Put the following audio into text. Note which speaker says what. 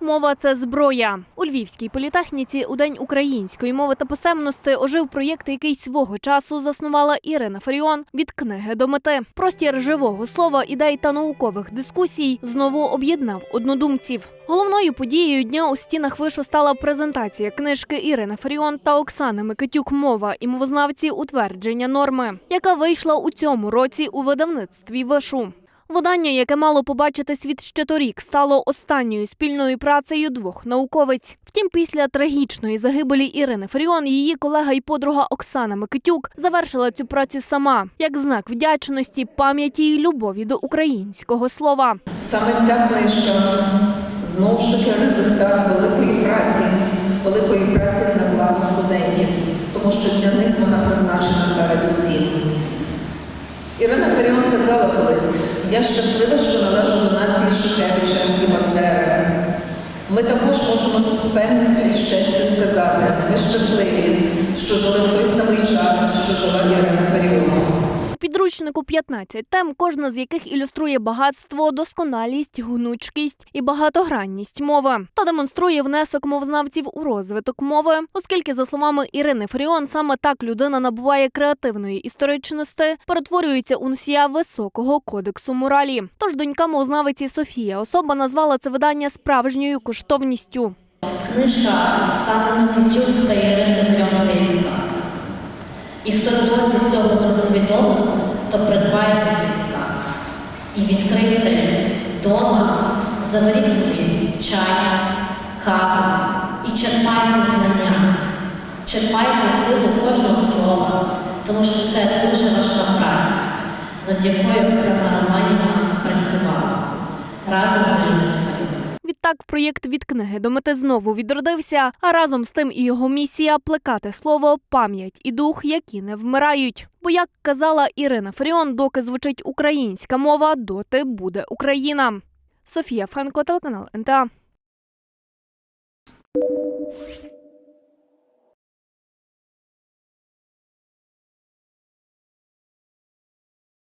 Speaker 1: Мова це зброя. У Львівській політехніці у День української мови та писемності ожив проєкт, який свого часу заснувала Ірина Фаріон від книги до мети. Простір живого слова, ідей та наукових дискусій знову об'єднав однодумців. Головною подією дня у стінах вишу стала презентація книжки Ірини Фаріон та Оксани Микитюк Мова і мовознавці утвердження норми, яка вийшла у цьому році у видавництві вишу. Видання, яке мало побачити світ ще торік, стало останньою спільною працею двох науковиць. Втім, після трагічної загибелі Ірини Фаріон, її колега і подруга Оксана Микитюк завершила цю працю сама як знак вдячності, пам'яті і любові до українського слова.
Speaker 2: Саме ця книжка знову ж таки результат великої праці, великої праці на благо студентів, тому що для них вона призначена передусім. Ірина Фаріон казала колись: я щаслива, що належу до нації Шухевича і Бандери. Ми також можемо з певністю і щастя сказати, ми щасливі, що жили в той самий час, що жила Ірина
Speaker 1: підручнику 15 тем, кожна з яких ілюструє багатство, досконалість, гнучкість і багатогранність мови та демонструє внесок мовознавців у розвиток мови, оскільки, за словами Ірини Фаріон, саме так людина набуває креативної історичності, перетворюється у носія високого кодексу моралі. Тож донька мовознавиці Софія особа назвала це видання справжньою коштовністю.
Speaker 3: Книжка Оксани Микитюк та Ірини Фаріон-Цейська. І хто досі цього не усвідомив, то придбайте цей скарб. І відкрийте вдома, заваріть собі чай, каву і черпайте знання, черпайте силу кожного слова, тому що це дуже важка праця, над якою Оксана Романівна працювала разом.
Speaker 1: Відтак проєкт від книги до мети знову відродився, а разом з тим і його місія плекати слово, пам'ять і дух, які не вмирають. Бо, як казала Ірина Фаріон, доки звучить українська мова, доти буде Україна. Софія Фенко, телеканал НТА.